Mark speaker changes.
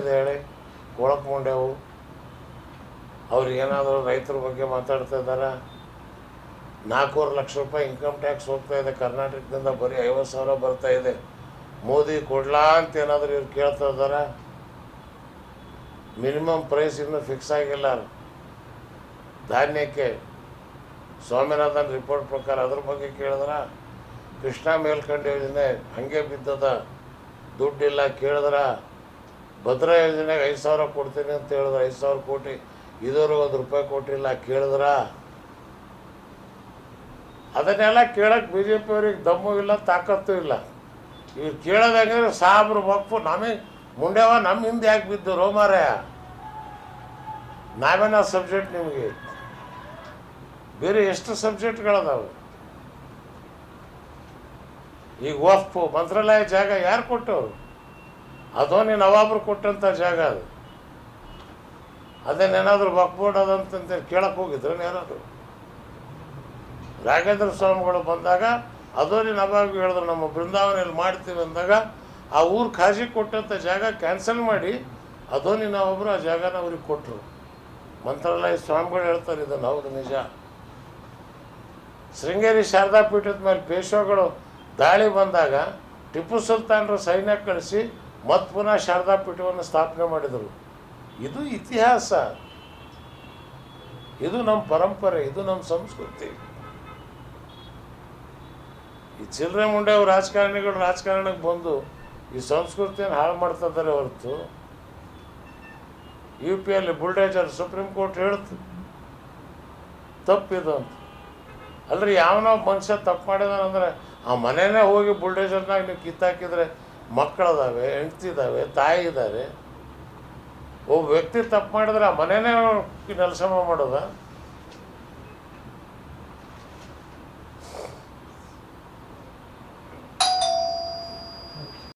Speaker 1: ಏನಿದೆ ಹೇಳಿ ಒಳಕೊಂಡೆವು ಅವ್ರಿಗೇನಾದರೂ ರೈತರ ಬಗ್ಗೆ ಮಾತಾಡ್ತಾ ಇದ್ದಾರೆ? ನಾಲ್ಕೂವರೆ ಲಕ್ಷ ರೂಪಾಯಿ ಇನ್ಕಮ್ ಟ್ಯಾಕ್ಸ್ ಹೋಗ್ತಾ ಇದೆ. ಕರ್ನಾಟಕದಿಂದ ಬರೀ ಐವತ್ತು ಸಾವಿರ ಬರ್ತಾ ಇದೆ. ಮೋದಿ ಕೊಡ್ಲಾ ಅಂತ ಏನಾದರೂ ಇವ್ರು ಕೇಳ್ತಾ ಇದ್ದಾರೆ? ಮಿನಿಮಮ್ ಪ್ರೈಸ್ ಇನ್ನೂ ಫಿಕ್ಸ್ ಆಗಿಲ್ಲ. ಧಾನ್ಯಕ್ಕೆ ಸ್ವಾಮಿನಾಥನ್ ರಿಪೋರ್ಟ್ ಪ್ರಕಾರ ಅದ್ರ ಬಗ್ಗೆ ಕೇಳಿದ್ರೆ? ಕೃಷ್ಣ ಮೇಲ್ಕಂಡ ಯೋಜನೆ ಹಂಗೆ ಬಿದ್ದದ. ದುಡ್ಡಿಲ್ಲ ಕೇಳಿದ್ರ? ಭದ್ರಾ ಯೋಜನೆಗೆ ಐದು ಸಾವಿರ ಕೊಡ್ತೀನಿ ಅಂತ ಹೇಳಿದ್ರೆ ಐದು ಸಾವಿರ ಕೋಟಿ ಇದುವರೆಗೂ ಒಂದು ರೂಪಾಯಿ ಕೊಟ್ಟಿಲ್ಲ, ಕೇಳಿದ್ರ? ಅದನ್ನೆಲ್ಲ ಕೇಳಕ್ಕೆ ಬಿ ಜೆ ಪಿಯವ್ರಿಗೆ ದಮ್ಮು ಇಲ್ಲ, ತಾಕತ್ತು ಇಲ್ಲ. ಇವ್ರು ಕೇಳೋದಾಗಿದ್ರೆ ಸಾಬ್ರು ಮಪ್ಪು ನಮಗೆ ಮುಂಡೆವ ನಮ್ಮ ಹಿಂದೆ ಯಾಕೆ ಬಿದ್ದು ರೋಮಾರಯ ನಾವೇನ ಸಬ್ಜೆಕ್ಟ್ ನಿಮಗೆ? ಬೇರೆ ಎಷ್ಟು ಸಬ್ಜೆಕ್ಟ್ಗಳದಾವೆ? ಈಗ ವಫ್ಪು ಮಂತ್ರಾಲಯ ಜಾಗ ಯಾರು ಕೊಟ್ಟವರು? ಅದೋನಿ ನವಾಬರು ಕೊಟ್ಟಂಥ ಜಾಗ ಅದು. ಅದನ್ನೇನಾದರೂ ಬಕ್ಬೋರ್ಡ್ ಅದಂತಂತ ಕೇಳಕ್ಕೆ ಹೋಗಿದ್ರು, ಏನಾದರು. ರಾಘೇಂದ್ರ ಸ್ವಾಮಿಗಳು ಬಂದಾಗ ಅದೋನಿ ನವಾಬ್ ಹೇಳಿದ್ರು, ನಮ್ಮ ಬೃಂದಾವನಲ್ಲಿ ಮಾಡ್ತೀವಿ ಅಂದಾಗ, ಆ ಊರು ಖಾಜಿ ಕೊಟ್ಟಂಥ ಜಾಗ ಕ್ಯಾನ್ಸಲ್ ಮಾಡಿ ಅದೋನಿ ನಾವೊಬ್ಬರು ಆ ಜಾಗನ ಅವ್ರಿಗೆ ಕೊಟ್ಟರು ಮಂತ್ರಾಲಯ ಸ್ವಾಮಿಗಳು ಹೇಳ್ತಾರೆ ಇದನ್ನು, ಹೌದು ನಿಜ. ಶೃಂಗೇರಿ ಶಾರದಾ ಪೀಠದ ಮೇಲೆ ಪೇಶ್ವಗಳು ದಾಳಿ ಬಂದಾಗ, ಟಿಪ್ಪು ಸುಲ್ತಾನರು ಸೈನ್ಯ ಕಳಿಸಿ ಮತ್ತೆ ಪುನಃ ಶಾರದಾ ಪೀಠವನ್ನು ಸ್ಥಾಪನೆ ಮಾಡಿದರು. ಇದು ಇತಿಹಾಸ. ಇದು ನಮ್ಮ ಪರಂಪರೆ, ಇದು ನಮ್ಮ ಸಂಸ್ಕೃತಿ. ಈ ಚಿಲ್ಲರೆ ಮುಂಡೆ ರಾಜಕಾರಣಿಗಳು ರಾಜಕಾರಣಕ್ಕೆ ಬಂದು ಈ ಸಂಸ್ಕೃತಿಯನ್ನು ಹಾಳು ಮಾಡ್ತಾ ಇದ್ದಾರೆ ಹೊರತು ಯು ಪಿಯಲ್ಲಿ ಬುಲ್ಡೇಜರ್ ಸುಪ್ರೀಂ ಕೋರ್ಟ್ ಹೇಳ್ತು, ತಪ್ಪಿದು ಅಂತ. ಅಲ್ರಿ ಯಾವನೋ ಮನುಷ್ಯ ತಪ್ಪು ಮಾಡಿದಾನಂದ್ರೆ ಆ ಮನೆಯೇ ಹೋಗಿ ಬುಲ್ಡೇಜರ್ನಾಗ ನೀವು ಕಿತ್ತಾಕಿದ್ರೆ ಮಕ್ಕಳದಾವೆ ಹೆಂಡ್ತಿದ್ದಾವೆ ತಾಯಿ ಇದ್ದಾರೆ ಒಬ್ಬ ವ್ಯಕ್ತಿ ತಪ್ಪು ಮಾಡಿದ್ರೆ ಆ ಮನೆಯೇ ನೆಲಸಮ ಮಾಡೋದ?